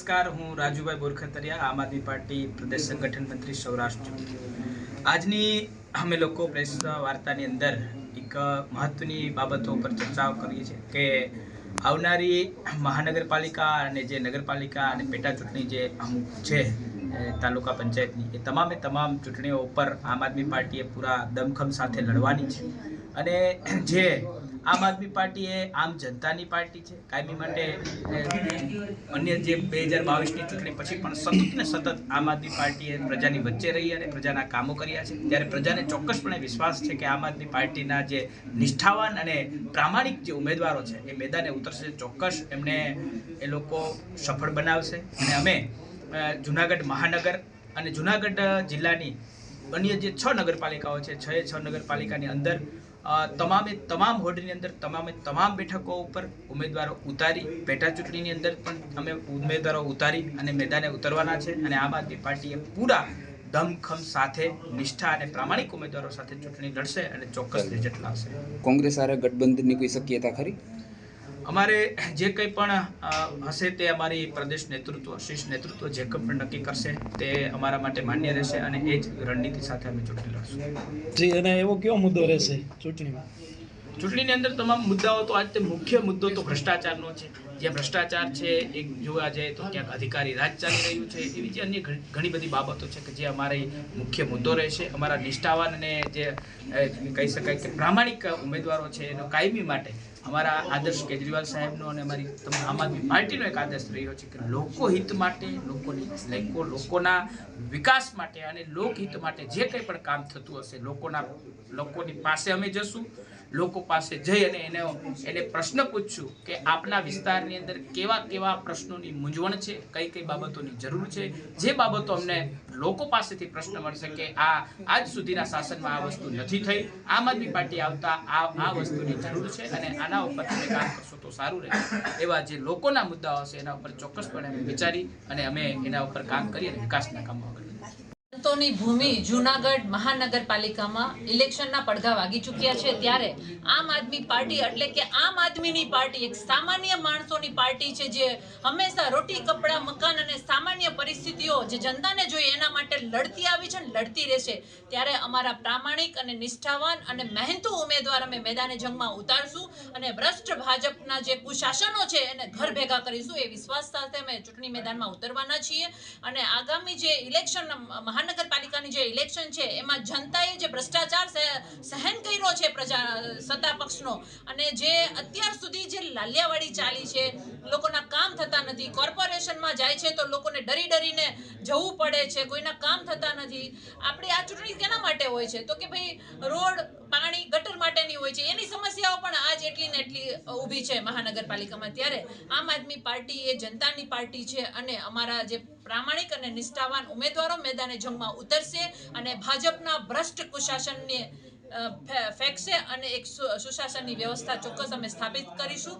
નમસ્કાર, હું રાજુભાઈ બોરખતરિયા, આમ આદમી પાર્ટી પ્રદેશ સંગઠન મંત્રી સૌરાષ્ટ્ર. આજની અમે લોકો પ્રેસ વાર્તાની અંદર એક મહત્વની બાબતો ઉપર ચર્ચાઓ કરીએ છીએ કે આવનારી મહાનગરપાલિકા અને જે નગરપાલિકા અને પેટા ચૂંટણી જે અમુક છે તાલુકા પંચાયતની, એ તમામે તમામ ચૂંટણીઓ ઉપર આમ આદમી પાર્ટીએ પૂરા દમખમ સાથે લડવાની છે. અને જે આમ આદમી પાર્ટી એ આમ જનતાની પાર્ટી છે. કાયમી માટે અન્ય જે બે હજાર બાવીસની ચૂંટણી પછી પણ સતત ને સતત આમ આદમી પાર્ટીએ પ્રજાની વચ્ચે રહી અને પ્રજાના કામો કર્યા છે. ત્યારે પ્રજાને ચોક્કસપણે વિશ્વાસ છે કે આમ આદમી પાર્ટીના જે નિષ્ઠાવાન અને પ્રામાણિક જે ઉમેદવારો છે, એ મેદાને ઉતરશે. ચોક્કસ એમને એ લોકો સફળ બનાવશે. અને અમે જુનાગઢ મહાનગર અને જુનાગઢ જિલ્લાની અન્ય જે છ નગરપાલિકાઓ છે છ એ છ નગરપાલિકાની અંદર તમામે તમામ હોર્ડની અંદર તમામે તમામ બેઠકો ઉપર ઉમેદવારો ઉતારી પેટા ચૂંટણીની અંદર પણ અમે ઉમેદવારો ઉતારી અને મેદાને ઉતરવાના છે અને આમ આદમી પાર્ટીએ પૂરા દમખમ સાથે નિષ્ઠા અને પ્રામાણિક ઉમેદવારો સાથે ચૂંટણી લડશે અને ચોક્કસ રિઝલ્ટ લાવશે. કોંગ્રેસ હારે ગઠબંધનની કોઈ શક્યતા ખરી? અમારે જે કંઈ પણ હશે તે અમારી પ્રદેશ નેતૃત્વ શીર્ષ નેતૃત્વ જે કંઈ પણ નક્કી કરશે તે અમારા માટે માન્ય રહેશે અને એ જ રણનીતિ સાથે અમે ચૂંટણી લડશું. જી, અને એવો કયો મુદ્દો રહેશે ચૂંટણીમાં? ચૂંટણીની અંદર તમામ મુદ્દાઓ તો આજે મુખ્ય મુદ્દો તો ભ્રષ્ટાચારનો છે. જે ભ્રષ્ટાચાર છે, એક જોવા જાય તો ક્યાંક અધિકારી રાજ ચાલી રહ્યું છે, એવી જે અન્ય ઘણી બધી બાબતો છે કે જે અમારી મુખ્ય મુદ્દો રહેશે. અમારા નિષ્ઠાવાન અને જે કહી શકાય કે પ્રામાણિક ઉમેદવારો છે, એનો કાયમી માટે અમારા આદર્શ કેજરીવાલ સાહેબનો અને અમારી આમ આદમી પાર્ટીનો એક આદર્શ રહ્યો છે કે લોકો હિત માટે, લોકોની, લોકો લોકોના વિકાસ માટે અને લોકહિત માટે જે કંઈ પણ કામ થતું હશે, લોકોના લોકોની પાસે અમે જશું. લોકો પાસે જઈ અને એને એને પ્રશ્ન પૂછશું કે આપના વિસ્તારની અંદર કેવા કેવા પ્રશ્નોની મૂંઝવણ છે, કઈ કઈ બાબતોની જરૂર છે, જે બાબતો અમને લોકો પાસેથી પ્રશ્ન મળશે કે આ આજ સુધીના શાસનમાં આ વસ્તુ નથી થઈ, આમ આદમી પાર્ટી આવતા આ આ વસ્તુની જરૂર છે અને આના ઉપર તમે કામ કરશો તો સારું રહેશે એવા જે લોકોના મુદ્દાઓ છે એના ઉપર ચોક્કસપણે વિચારી અને અમે એના ઉપર કામ કરી અને વિકાસના કામો આગળ. સંતોની ભૂમિ જૂનાગઢ મહાનગરપાલિકામાં ઇલેક્શનના પડઘા વાગી ચૂક્યા છે ત્યારે આમ આદમી પાર્ટી એટલે કે આમ આદમીની પાર્ટી એક સામાન્ય માણસોની પાર્ટી છે જે હંમેશા રોટી, કપડાં, મકાન અને સામાન્ય પરિસ્થિતિઓ જે જનતાને જોઈએ એના માટે લડતી આવી છે અને લડતી રહેશે. ત્યારે અમારા પ્રામાણિક અને નિષ્ઠાવાન અને મહેનતુ ઉમેદવાર અમે મેદાને જંગમાં ઉતારશું અને ભ્રષ્ટ ભાજપના જે કુશાસનો છે એને ઘર ભેગા કરીશું એ વિશ્વાસ સાથે અમે ચૂંટણી મેદાનમાં ઉતરવાના છીએ. અને આગામી જે ઇલેક્શન મહાનગરપાલિકાની જે ઇલેક્શન છે, એમાં જનતાએ જે ભ્રષ્ટાચાર સહન કર્યો છે પ્રજા, સત્તા પક્ષનો, અને જે અત્યાર સુધી જે લાલિયાવાડી ચાલી છે, લોકોના કામ થતા નથી, કોર્પોરેશનમાં જાય છે તો લોકોને ડરી ડરીને જવું પડે છે, કોઈના કામ થતા નથી. આપણે આ ચૂંટણી કેના માટે હોય છે? તો કે ભાઈ રોડ પાણી ગટર માટેની હોય છે એની પણ એટલી ને એટલી ઊભી છે મહાનગરપાલિકામાં ત્યારે. આમ આદમી પાર્ટી એ જનતાની પાર્ટી છે અને અમારા જે પ્રામાણિક અને નિષ્ઠાવાન ઉમેદવારો મેદાને જંગમાં ઉતરશે અને ભાજપના ભ્રષ્ટ કુશાસનને ફેંકશે અને એક સુશાસનની વ્યવસ્થા ચોક્કસ અમે સ્થાપિત કરીશું.